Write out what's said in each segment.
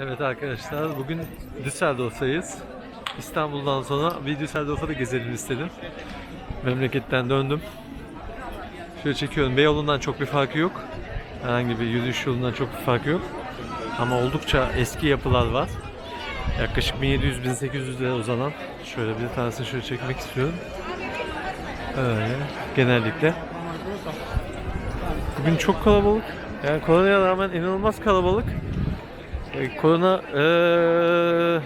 Evet arkadaşlar bugün Düsseldorf'tayız. İstanbul'dan sonra bir Düsseldorf'a da gezelim istedim. Memleketten döndüm. Şöyle çekiyorum. Beyoğlu'ndan çok bir farkı yok. Herhangi bir yürüyüş yolundan çok bir farkı yok. Ama oldukça eski yapılar var. Yaklaşık 1700-1800'lere uzanan. Şöyle bir tanesini şöyle çekmek istiyorum. Öyle. Genellikle. Bugün çok kalabalık. Yani koronaya rağmen inanılmaz kalabalık. E, korona eee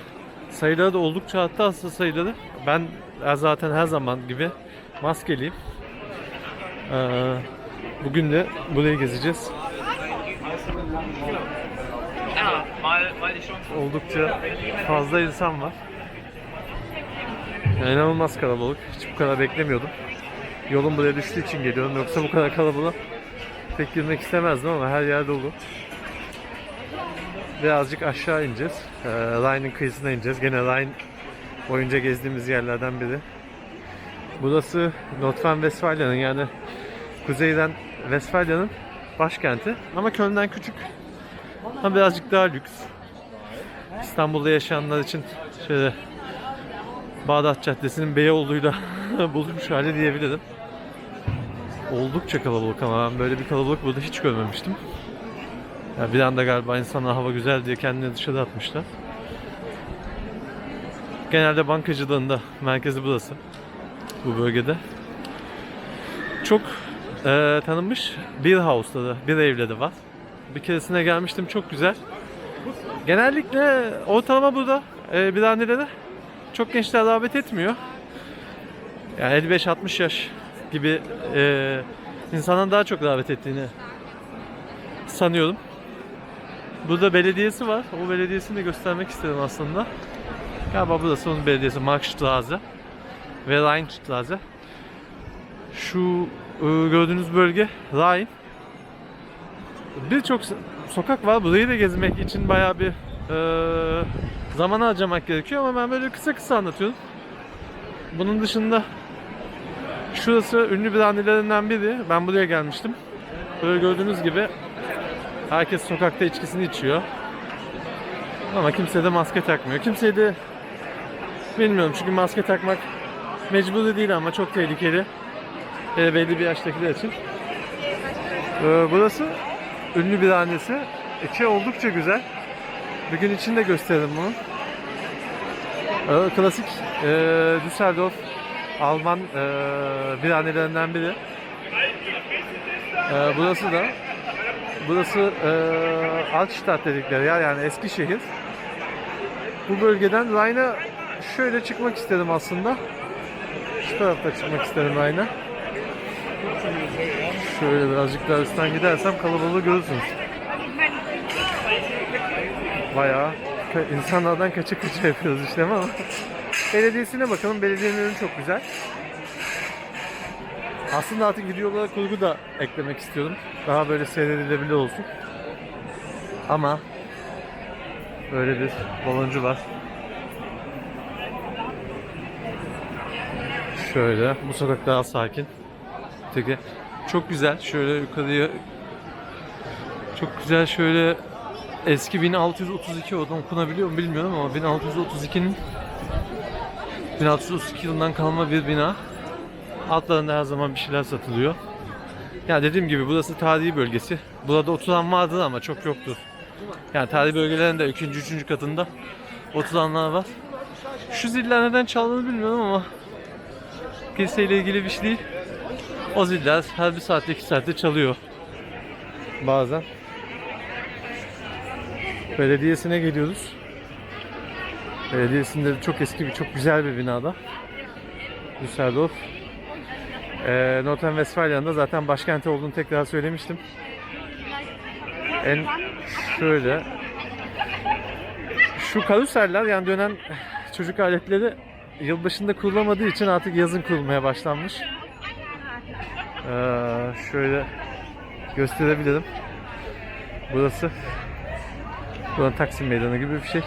sayıları da oldukça arttı hasta sayıları. Ben e, zaten her zaman gibi maskeliyim. Eee, bugün de burayı gezeceğiz. Oldukça fazla insan var. Yani inanılmaz kalabalık. Hiç bu kadar beklemiyordum. Yolum buraya düştüğü için geliyorum. Yoksa bu kadar kalabalık pek girmek istemezdim ama her yer dolu. Birazcık aşağı ineceğiz. Ee, Rhine'ın kıyısına ineceğiz. Gene Rhine boyunca gezdiğimiz yerlerden biri. Burası Nordrhein-Westfalya'nın yani kuzeyden Westfalya'nın başkenti. Ama Köln'den küçük. Ama birazcık daha lüks. İstanbul'da yaşayanlar için şöyle Bağdat Caddesi'nin Beyoğlu'yla buluşmuş hali diyebilirim. Oldukça kalabalık ama ben böyle bir kalabalık burada hiç görmemiştim. Ya bir anda galiba insanlar hava güzel diye kendini dışarı atmışlar. Genelde bankacılığında merkezi burası. Bu bölgede. Çok eee tanınmış bir house'ları, bir evleri var. Bir keresine gelmiştim çok güzel. Genellikle ortalama burada e, bir annelere çok gençler davet etmiyor. Yani 55-60 yaş gibi e, insanın daha çok davet ettiğini sanıyorum. Burada belediyesi var. O belediyesini de göstermek istedim aslında. Galiba burası onun belediyesi Marktstraße ve Rheinstraße. Şu e, gördüğünüz bölge Rhein. Birçok so- sokak var. Burayı da gezmek için bayağı bir e, zaman harcamak gerekiyor ama ben böyle kısa kısa anlatıyorum. Bunun dışında şurası ünlü bir annelerinden biri. Ben buraya gelmiştim. Böyle gördüğünüz gibi herkes sokakta içkisini içiyor. Ama kimse de maske takmıyor. Kimse de bilmiyorum çünkü maske takmak mecburi değil ama çok tehlikeli. Hele belli bir yaştakiler için. Ee, burası ünlü bir annesi. İçi oldukça güzel. Bir gün içinde gösteririm bunu. Ee, klasik e, Düsseldorf Alman e, bir annelerinden biri. Ee, burası da burası e, Altstadt dedikleri yer yani Eskişehir. Bu bölgeden Rhine'a şöyle çıkmak istedim aslında. Şu tarafta çıkmak istedim Rhine'a. Şöyle birazcık daha üstten gidersem kalabalığı görürsünüz. Bayağı insanlardan kaça kaça yapıyoruz işte ama belediyesine bakalım. Belediyenin çok güzel. Aslında artık videolara kurgu da eklemek istiyorum. Daha böyle seyredilebilir olsun. Ama böyle bir baloncu var. Şöyle bu sokak daha sakin. Öteki çok güzel. Şöyle yukarıya çok güzel şöyle eski 1632 oradan okunabiliyor mu bilmiyorum ama 1632'nin 1632 yılından kalma bir bina. Altlarında her zaman bir şeyler satılıyor. Ya dediğim gibi burası tarihi bölgesi. Burada oturan vardır ama çok yoktur. Yani tarihi bölgelerin de 2. 3. katında oturanlar var. Şu ziller neden çaldığını bilmiyorum ama kiliseyle ilgili bir şey değil. O ziller her bir saatte iki saatte çalıyor. Bazen. Belediyesine geliyoruz. Belediyesinde çok eski bir, çok güzel bir binada. Düsseldorf. Ee, Nordrhein-Westfalya'nın da zaten başkenti olduğunu tekrar söylemiştim. En şöyle şu karuseller yani dönen çocuk aletleri yılbaşında kurulamadığı için artık yazın kurulmaya başlanmış. Ee, şöyle gösterebilirim. Burası Buranın Taksim Meydanı gibi bir şey.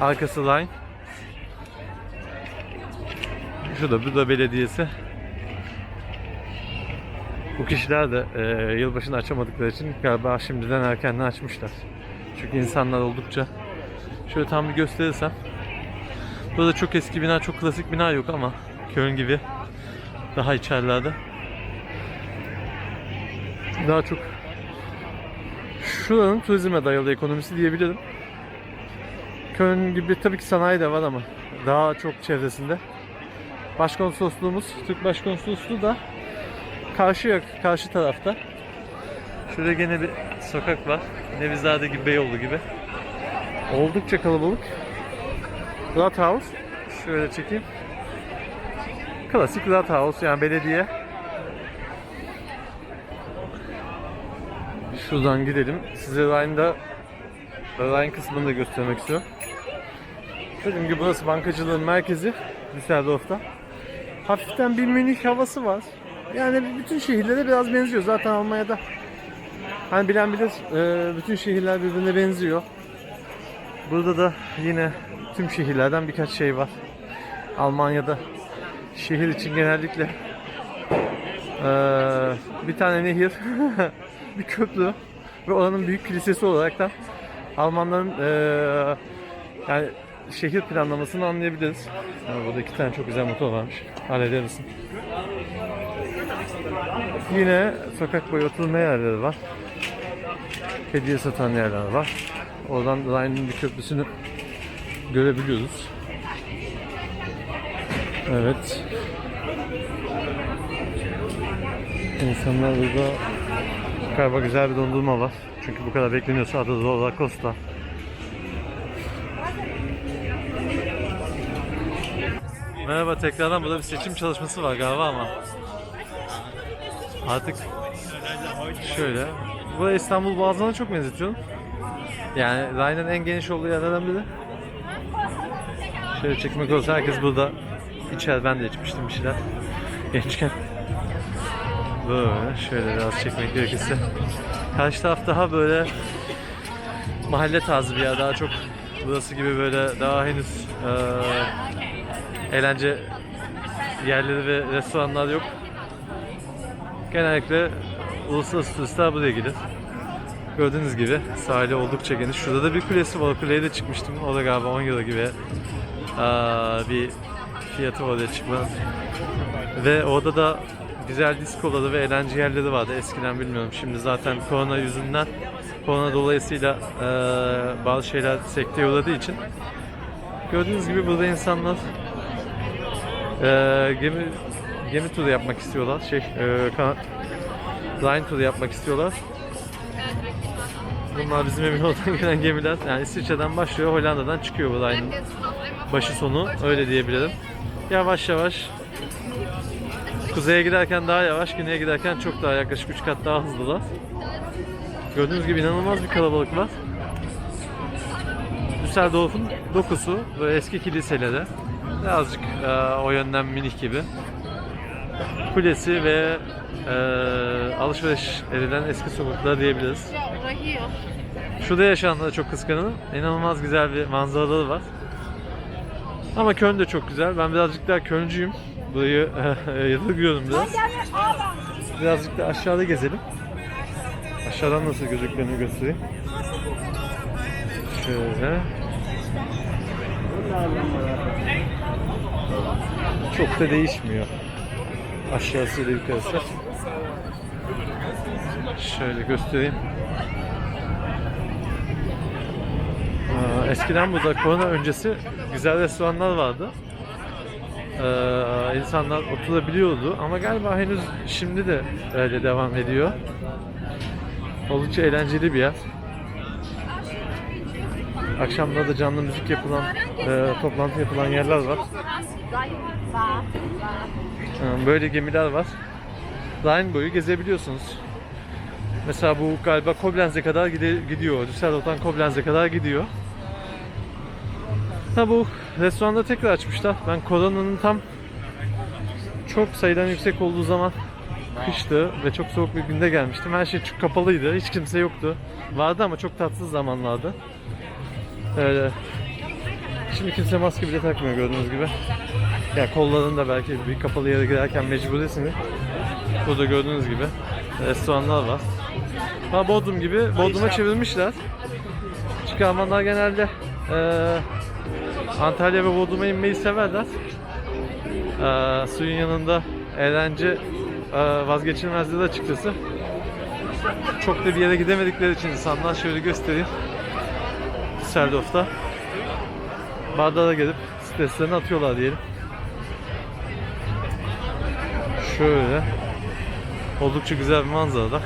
Arkası Line. Şurada bu da belediyesi. Bu kişiler de e, yılbaşını açamadıkları için galiba şimdiden erkenden açmışlar. Çünkü insanlar oldukça Şöyle tam bir gösterirsem. Burada çok eski bina, çok klasik bina yok ama Köln gibi daha içerilerde. Daha çok şuranın turizme dayalı ekonomisi diyebilirim. Köln gibi tabii ki sanayi de var ama daha çok çevresinde. Başkonsolosluğumuz, Türk Başkonsolosluğu da karşı karşı tarafta. Şurada gene bir sokak var. Nevizade gibi, Beyoğlu gibi. Oldukça kalabalık. Rathaus. Şöyle çekeyim. Klasik Rathaus yani belediye. Şuradan gidelim. Size Rhine'da Rhine kısmını da göstermek istiyorum. Dediğim gibi burası bankacılığın merkezi Düsseldorf'ta. Hafiften bir Münih havası var. Yani bütün şehirlere biraz benziyor. Zaten Almanya'da hani bilen bilir e, bütün şehirler birbirine benziyor. Burada da yine tüm şehirlerden birkaç şey var. Almanya'da şehir için genellikle e, bir tane nehir, bir köprü ve oranın büyük kilisesi olarak da Almanların e, yani şehir planlamasını anlayabiliriz. Yani burada iki tane çok güzel motor varmış. Hallederiz. Yine sokak boyu oturma yerleri var. Hediye satan yerler var. Oradan Rhine'ın bir köprüsünü görebiliyoruz. Evet. İnsanlar burada galiba güzel bir dondurma var. Çünkü bu kadar bekleniyorsa adı Rolla Costa. Merhaba tekrardan burada bir seçim çalışması var galiba ama artık şöyle bu İstanbul Boğazı'na çok benzetiyorum. Yani Rhine'ın en geniş olduğu yerlerden biri. Şöyle çekmek olursa herkes burada içer. Ben de içmiştim bir şeyler gençken. Böyle şöyle biraz çekmek gerekirse. Karşı taraf daha böyle mahalle tarzı bir yer. Daha çok burası gibi böyle daha henüz eee eğlence yerleri ve restoranlar yok. Genellikle uluslararası turistler buraya gelir. Gördüğünüz gibi sahili oldukça geniş. Şurada da bir kulesi var. O kuleye de çıkmıştım. O da galiba 10 euro gibi aa, bir fiyatı var oraya çıkma. Ve orada da güzel diskoları ve eğlence yerleri vardı. Eskiden bilmiyorum. Şimdi zaten korona yüzünden korona dolayısıyla eee, bazı şeyler sekteye uğradığı için gördüğünüz gibi burada insanlar eee, gemi gemi turu yapmak istiyorlar. Şey, eee kan- line turu yapmak istiyorlar. Bunlar bizim emin oradan gelen gemiler. Yani İsviçre'den başlıyor, Hollanda'dan çıkıyor bu line'ın başı sonu. Öyle diyebilirim. Yavaş yavaş kuzeye giderken daha yavaş, güneye giderken çok daha yaklaşık 3 kat daha hızlılar. Gördüğünüz gibi inanılmaz bir kalabalık var. Düsseldorf'un dokusu böyle eski kiliseleri. Birazcık e, o yönden minik gibi. Kulesi ve e, alışveriş edilen eski sokaklar diyebiliriz. Şurada yaşayanlara çok kıskanırım. İnanılmaz güzel bir manzaraları var. Ama Köln de çok güzel. Ben birazcık daha Kölncüyüm. Burayı yadırgıyorum biraz. Birazcık da aşağıda gezelim. Aşağıdan nasıl gözüklerini göstereyim. Şöyle. Çok da değişmiyor. Aşağısıyla yukarısı. Şöyle göstereyim. Aa, Eskiden burada korona öncesi güzel restoranlar vardı. Ee, insanlar oturabiliyordu ama galiba henüz şimdi de öyle devam ediyor. Oldukça eğlenceli bir yer. Akşamlarda da canlı müzik yapılan, e, toplantı yapılan yerler var. Böyle gemiler var. Rhine boyu gezebiliyorsunuz. Mesela bu galiba Koblenz'e kadar gidiyor. Düsseldorf'tan Koblenz'e kadar gidiyor. Ha bu restoranda tekrar açmışlar. Ben koronanın tam çok sayıdan yüksek olduğu zaman kıştı ve çok soğuk bir günde gelmiştim. Her şey çok kapalıydı. Hiç kimse yoktu. Vardı ama çok tatsız zamanlardı. Öyle. Şimdi kimse maske bile takmıyor gördüğünüz gibi. Ya kollarında belki bir kapalı yere girerken mecburisiniz. Burada gördüğünüz gibi restoranlar var. Ha Bodrum gibi Bodrum'a çevirmişler. Çünkü Almanlar genelde eee, Antalya ve Bodrum'a inmeyi severler. Eee, suyun yanında eğlence eee, vazgeçilmezdir açıkçası. Çok da bir yere gidemedikleri için insanlar şöyle göstereyim. Düsseldorf'ta Bağdat'a gelip streslerini atıyorlar diyelim. Şöyle oldukça güzel bir manzarada.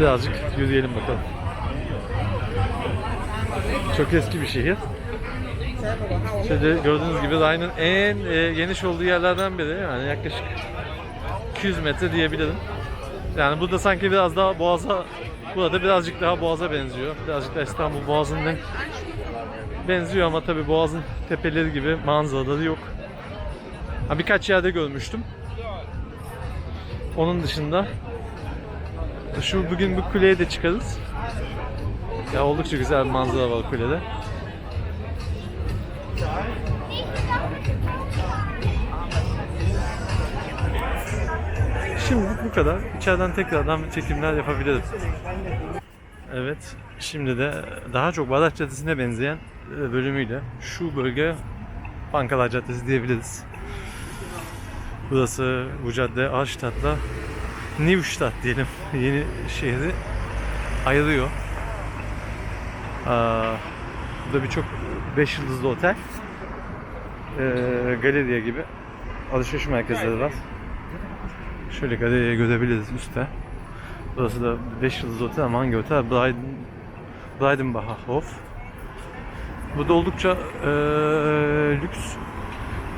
Birazcık yürüyelim bakalım. Çok eski bir şehir. Şöyle gördüğünüz gibi Rhine'ın en e, geniş olduğu yerlerden biri. Yani yaklaşık 200 metre diyebilirim. Yani burada sanki biraz daha Boğaz'a, burada birazcık daha Boğaz'a benziyor. Birazcık da İstanbul Boğazı'nın benziyor ama tabi Boğaz'ın tepeleri gibi manzaraları yok. Ha, birkaç yerde görmüştüm. Onun dışında şu bugün bu kuleye de çıkarız. Ya oldukça güzel bir manzara var kulede. Şimdilik bu kadar. İçeriden tekrardan çekimler yapabilirim. Evet, şimdi de daha çok Bağdat Caddesi'ne benzeyen bölümüyle şu bölge Bankalar Caddesi diyebiliriz. Burası bu cadde Arstadt'la Neustadt diyelim yeni şehri ayırıyor. Aa, burada birçok 5 yıldızlı otel, ee, galeriya gibi alışveriş merkezleri var. Şöyle galeriye görebiliriz üstte. Burası da 5 yıldızlı otel ama hangi otel? Briden, Breidenbacher Hof. Burada oldukça ee, lüks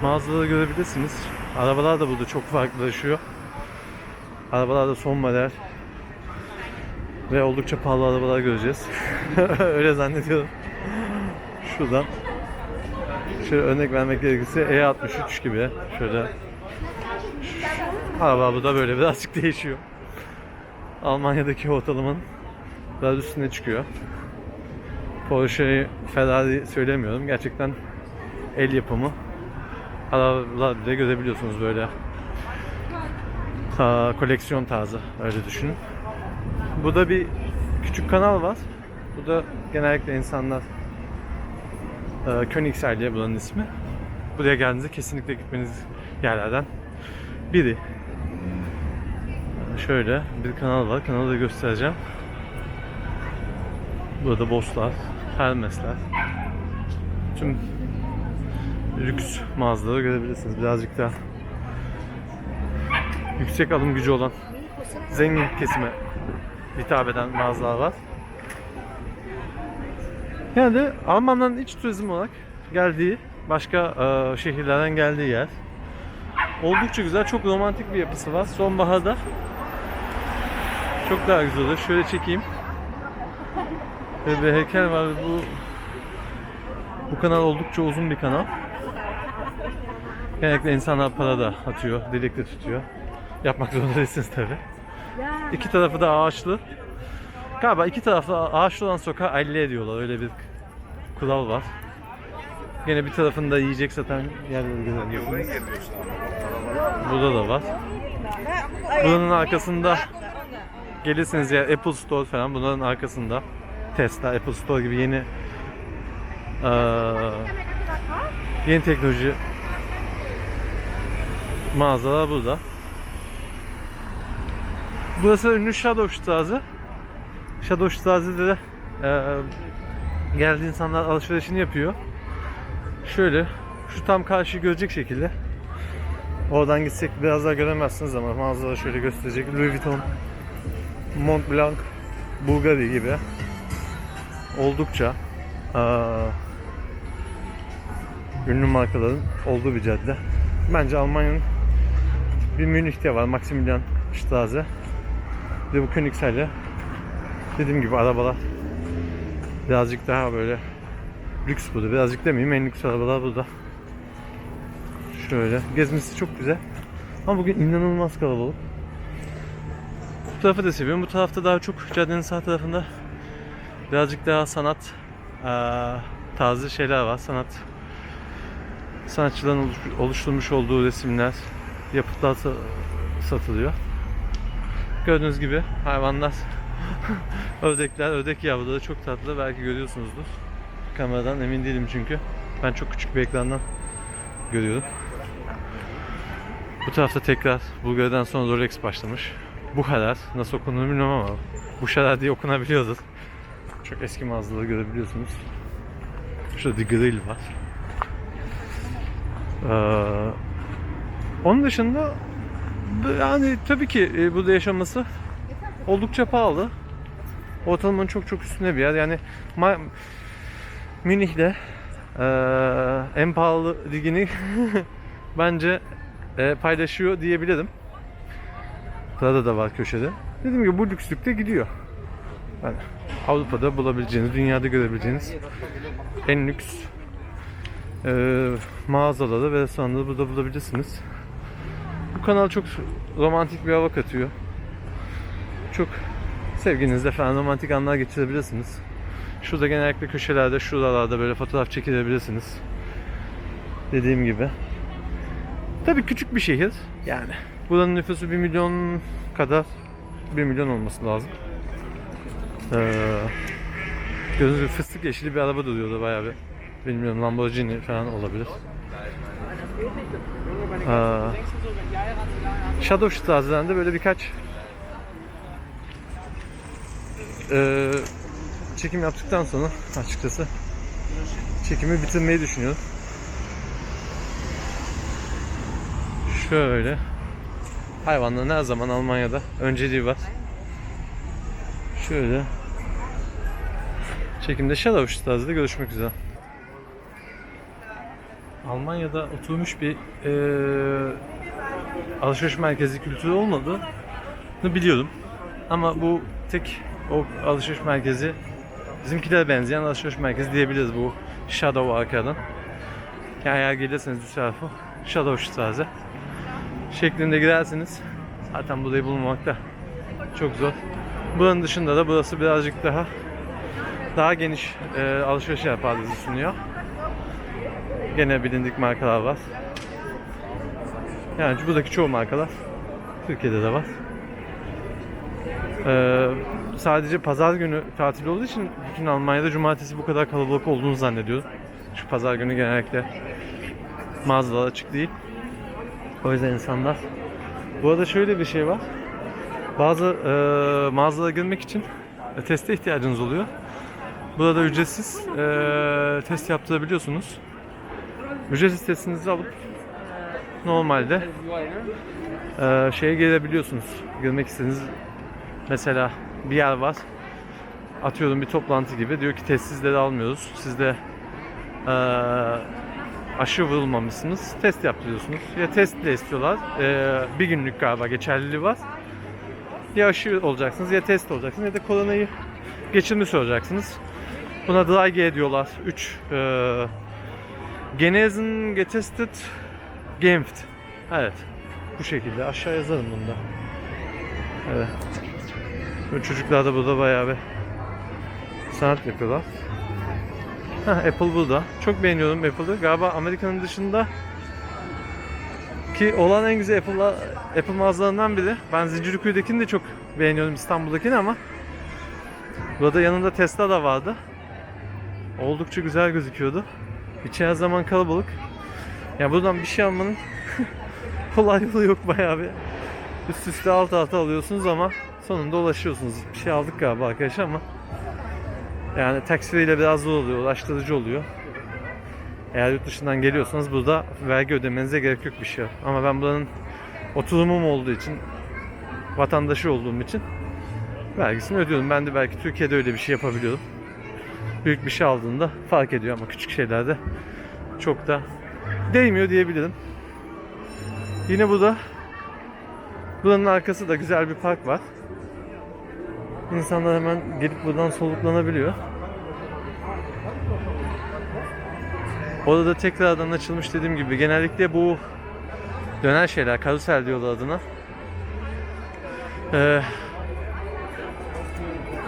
mağazaları görebilirsiniz. Arabalar da burada çok farklılaşıyor. Arabalar da son model. Ve oldukça pahalı arabalar göreceğiz. Öyle zannediyorum. Şuradan şöyle örnek vermek gerekirse E63 gibi şöyle araba bu da böyle birazcık değişiyor. Almanya'daki ortalamanın biraz üstüne çıkıyor. Porsche'yi Ferrari söylemiyorum. Gerçekten el yapımı arabalar bile görebiliyorsunuz böyle. Ta, koleksiyon tarzı öyle düşünün. Bu da bir küçük kanal var. Bu da genellikle insanlar e, Königsberg diye buranın ismi. Buraya geldiğinizde kesinlikle gitmeniz yerlerden biri. Şöyle bir kanal var. Kanalı da göstereceğim. Burada Bosslar, Hermesler. Tüm lüks mağazaları görebilirsiniz. Birazcık daha yüksek alım gücü olan zengin kesime hitap eden mağazalar var. Yani de Almanların iç turizm olarak geldiği, başka e, şehirlerden geldiği yer. Oldukça güzel, çok romantik bir yapısı var. Sonbaharda çok daha güzel olur. Şöyle çekeyim. Ve bir heykel var. Bu bu kanal oldukça uzun bir kanal. Genellikle insanlar para da atıyor, delikte tutuyor. Yapmak zorunda değilsiniz tabi. İki tarafı da ağaçlı. Galiba iki tarafı ağaçlı olan sokağı aile ediyorlar. Öyle bir kural var. Gene bir tarafında yiyecek satan yerleri görebiliyorsunuz. Burada da var. Buranın arkasında gelirseniz ya Apple Store falan bunların arkasında Tesla, Apple Store gibi yeni eee, yeni teknoloji mağazalar burada. Burası ünlü Shadowstraße. Shadowstrasse'de de eee geldiği insanlar alışverişini yapıyor. Şöyle şu tam karşıyı görecek şekilde. Oradan gitsek biraz daha göremezsiniz ama mağazaları şöyle gösterecek. Louis Vuitton, Montblanc, Bulgari gibi oldukça eee, ünlü markaların olduğu bir cadde. Bence Almanya'nın bir Münih'te var Maximilian Straße. Bir bu Königsberg'de dediğim gibi arabalar birazcık daha böyle lüks burada. Birazcık demeyeyim en lüks arabalar burada. Şöyle gezmesi çok güzel. Ama bugün inanılmaz kalabalık. Bu tarafı da seviyorum. Bu tarafta daha çok caddenin sağ tarafında birazcık daha sanat tarzı şeyler var. Sanat sanatçıların oluş- oluşturmuş olduğu resimler, yapıtlar sa- satılıyor. Gördüğünüz gibi hayvanlar Ördekler, ördek yavruları çok tatlı. Belki görüyorsunuzdur. Kameradan emin değilim çünkü. Ben çok küçük bir ekrandan görüyorum. Bu tarafta tekrar Bulgar'dan sonra Rolex başlamış. Buharar nasıl okunduğunu bilmiyorum ama Buşarar diye okunabiliyordu. Çok eski mağazaları görebiliyorsunuz. Şurada bir grill var. Ee, onun dışında yani tabii ki e, burada yaşaması oldukça pahalı. Ortalamanın çok çok üstünde bir yer. Yani Ma- Münih'de e, en pahalı ligini bence e, paylaşıyor diyebilirim. Prada da var köşede. Dediğim gibi bu lükslükte gidiyor. Yani Avrupa'da bulabileceğiniz, dünyada görebileceğiniz en lüks e, mağazaları ve restoranları burada bulabilirsiniz. Bu kanal çok romantik bir hava katıyor. Çok sevginizle falan romantik anlar geçirebilirsiniz. Şurada genellikle köşelerde, şuralarda böyle fotoğraf çekilebilirsiniz. Dediğim gibi. Tabii küçük bir şehir. Yani buranın nüfusu 1 milyon kadar 1 milyon olması lazım. Ee, fıstık yeşili bir araba duruyordu bayağı bir. Bilmiyorum Lamborghini falan olabilir. Ee, Shadow Strasse'den böyle birkaç ee, çekim yaptıktan sonra açıkçası çekimi bitirmeyi düşünüyorum. Şöyle hayvanların her zaman Almanya'da önceliği var. Şöyle çekimde Shadow Strasse'da görüşmek üzere. Almanya'da oturmuş bir eee alışveriş merkezi kültürü olmadığını biliyorum. Ama bu tek o alışveriş merkezi bizimkilere benzeyen alışveriş merkezi diyebiliriz bu Shadow arkadan. Yani eğer gelirseniz Düsseldorf'a Shadow Straße şeklinde gidersiniz. Zaten burayı bulmamak da çok zor. Buranın dışında da burası birazcık daha daha geniş e, alışveriş yelpazesi sunuyor. Gene bilindik markalar var. Yani buradaki çoğu markalar Türkiye'de de var. Ee, sadece pazar günü tatil olduğu için bütün Almanya'da cumartesi bu kadar kalabalık olduğunu zannediyorum. Şu pazar günü genellikle mağazalar açık değil. O yüzden insanlar. Bu arada şöyle bir şey var. Bazı e, mağazalara girmek için teste ihtiyacınız oluyor. Burada ücretsiz e, test yaptırabiliyorsunuz. Ücretsiz testinizi alıp normalde e, şeye gelebiliyorsunuz. Girmek istediğiniz mesela bir yer var. Atıyorum bir toplantı gibi. Diyor ki testsizleri almıyoruz. Siz de e, aşı vurulmamışsınız. Test yaptırıyorsunuz. Ya testle istiyorlar. E, bir günlük galiba geçerliliği var. Ya aşı olacaksınız ya test olacaksınız ya da koronayı geçirmiş olacaksınız. Buna dry G diyorlar. 3 e, Genesen getestet geimpft. Evet. Bu şekilde. Aşağı yazarım bunda. Evet. Bu çocuklar da burada bayağı bir sanat yapıyorlar. Heh, Apple burada. Çok beğeniyorum Apple'ı. Galiba Amerika'nın dışında ki olan en güzel Apple, Apple mağazalarından biri. Ben Zincirlikuyu'dakini de çok beğeniyorum İstanbul'dakini ama burada yanında Tesla da vardı. Oldukça güzel gözüküyordu. İçi her zaman kalabalık. Ya buradan bir şey almanın kolay yolu yok bayağı bir. Üst üste alt alta alıyorsunuz ama sonunda ulaşıyorsunuz. Bir şey aldık galiba arkadaşlar ama yani taksiyle biraz zor oluyor, ulaştırıcı oluyor. Eğer yurt dışından geliyorsanız burada vergi ödemenize gerek yok bir şey. Ama ben buranın oturumum olduğu için, vatandaşı olduğum için vergisini ödüyorum. Ben de belki Türkiye'de öyle bir şey yapabiliyorum. Büyük bir şey aldığında fark ediyor ama küçük şeylerde çok da değmiyor diyebilirim. Yine burada buranın arkası da güzel bir park var. İnsanlar hemen gelip buradan soluklanabiliyor. Orada da tekrardan açılmış dediğim gibi. Genellikle bu dönen şeyler, karusel diyorlar adına. Ee,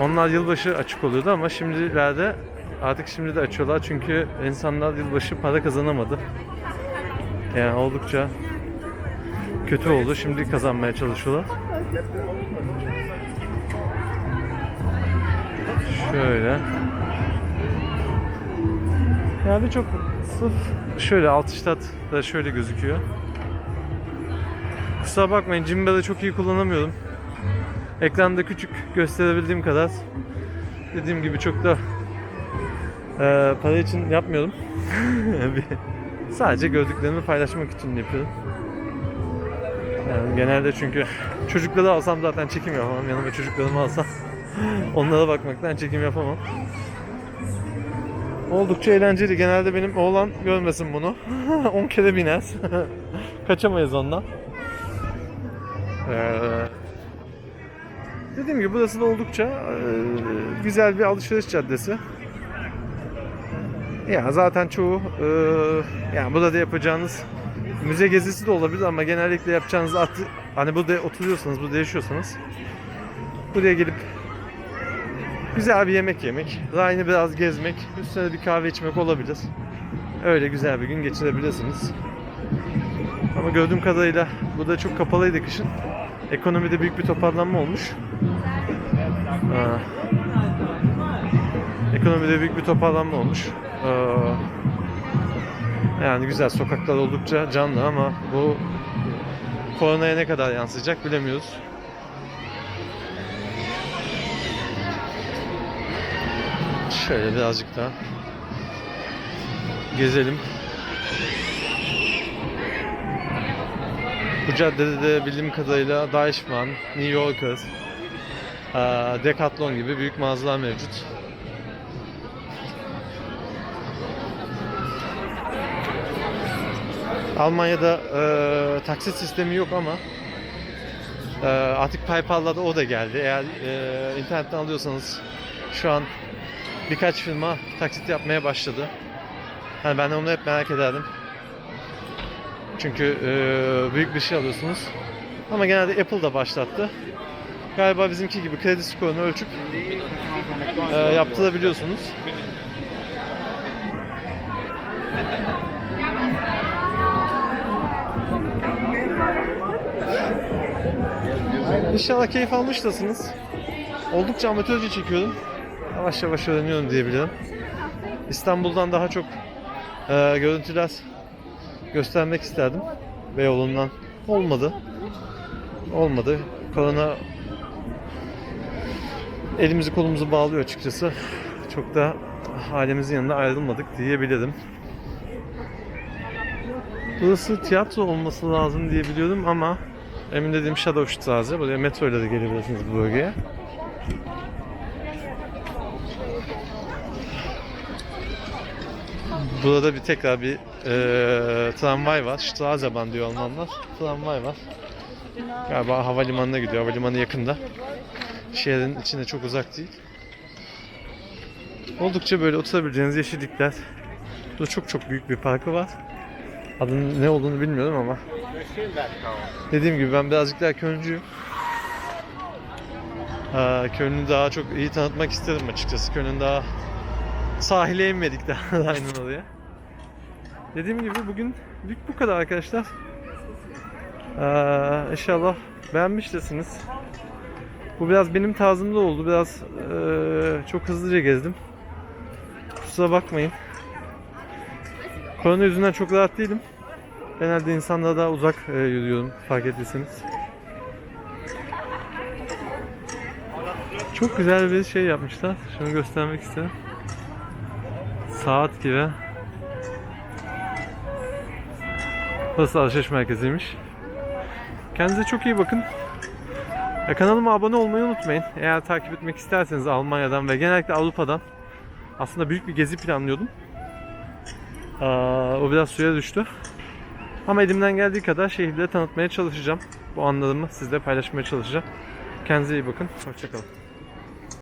onlar yılbaşı açık oluyordu ama şimdilerde artık şimdi de açıyorlar çünkü insanlar yılbaşı para kazanamadı. Yani oldukça kötü oldu. Şimdi kazanmaya çalışıyorlar. Şöyle. Yani çok sırf şöyle Altstadt da şöyle gözüküyor. Kusura bakmayın Jimbe'de çok iyi kullanamıyorum. Ekranda küçük gösterebildiğim kadar. Dediğim gibi çok da eee, para için yapmıyorum. Sadece gördüklerimi paylaşmak için yapıyorum. Yani genelde çünkü çocukları alsam zaten çekim yapamam. Yanıma çocuklarımı alsam onlara bakmaktan çekim yapamam. Oldukça eğlenceli. Genelde benim oğlan görmesin bunu. 10 kere biner. Kaçamayız ondan. Ee, dediğim gibi burası da oldukça e, güzel bir alışveriş caddesi. Ya zaten çoğu e, yani burada da yapacağınız müze gezisi de olabilir ama genellikle yapacağınız at, hani burada oturuyorsanız, burada yaşıyorsanız buraya gelip güzel bir yemek yemek, Rhine'ı biraz gezmek, üstüne bir kahve içmek olabilir. Öyle güzel bir gün geçirebilirsiniz. Ama gördüğüm kadarıyla bu da çok kapalıydı kışın. Ekonomide büyük bir toparlanma olmuş. Aa, ekonomide büyük bir toparlanma olmuş. Aa, yani güzel sokaklar oldukça canlı ama bu koronaya ne kadar yansıyacak bilemiyoruz. Şöyle birazcık daha gezelim. Bu caddede de bildiğim kadarıyla Deichmann, New Yorker, eee, Decathlon gibi büyük mağazalar mevcut. Almanya'da eee, taksit sistemi yok ama eee, artık PayPal'la da o da geldi. Eğer eee, internetten alıyorsanız şu an birkaç firma taksit yapmaya başladı. Hani ben de onu hep merak ederdim. Çünkü eee, büyük bir şey alıyorsunuz. Ama genelde Apple da başlattı. Galiba bizimki gibi kredi skorunu ölçüp eee, yaptırabiliyorsunuz. İnşallah keyif almıştasınız. Oldukça amatörce çekiyorum. Yavaş yavaş öğreniyorum diyebilirim. İstanbul'dan daha çok eee, görüntüler göstermek isterdim. Beyoğlu'ndan olmadı. Olmadı. Korona elimizi kolumuzu bağlıyor açıkçası. Çok da ailemizin yanında ayrılmadık diyebilirim. Burası tiyatro olması lazım diye biliyorum ama emin dediğim Shadowstraße. Buraya metro ile de gelebilirsiniz bu bölgeye. Burada bir tekrar bir eee tramvay var. Straßebahn diyor Almanlar. Tramvay var. Galiba havalimanına gidiyor. Havalimanı yakında. Şehrin içinde çok uzak değil. Oldukça böyle oturabileceğiniz yeşillikler. Burada çok çok büyük bir parkı var. Adının ne olduğunu bilmiyorum ama. Dediğim gibi ben birazcık daha Kölncüyüm. Ee, Köln'ü daha çok iyi tanıtmak isterim açıkçası. Köln'ün daha sahile inmedik daha aynen oraya. Dediğim gibi bugün büyük bu kadar arkadaşlar. Ee, inşallah beğenmiştirsiniz. Bu biraz benim tarzımda oldu. Biraz eee, çok hızlıca gezdim. Kusura bakmayın. Korona yüzünden çok rahat değilim. Genelde insanlara daha uzak eee, yürüyorum fark ettiyseniz. Çok güzel bir şey yapmışlar. Şunu göstermek istedim. Saat gibi. Burası alışveriş merkeziymiş. Kendinize çok iyi bakın. Ya kanalıma abone olmayı unutmayın. Eğer takip etmek isterseniz Almanya'dan ve genellikle Avrupa'dan aslında büyük bir gezi planlıyordum. Aa, o biraz suya düştü. Ama elimden geldiği kadar şehirleri tanıtmaya çalışacağım. Bu anlarımı sizle paylaşmaya çalışacağım. Kendinize iyi bakın. Hoşçakalın.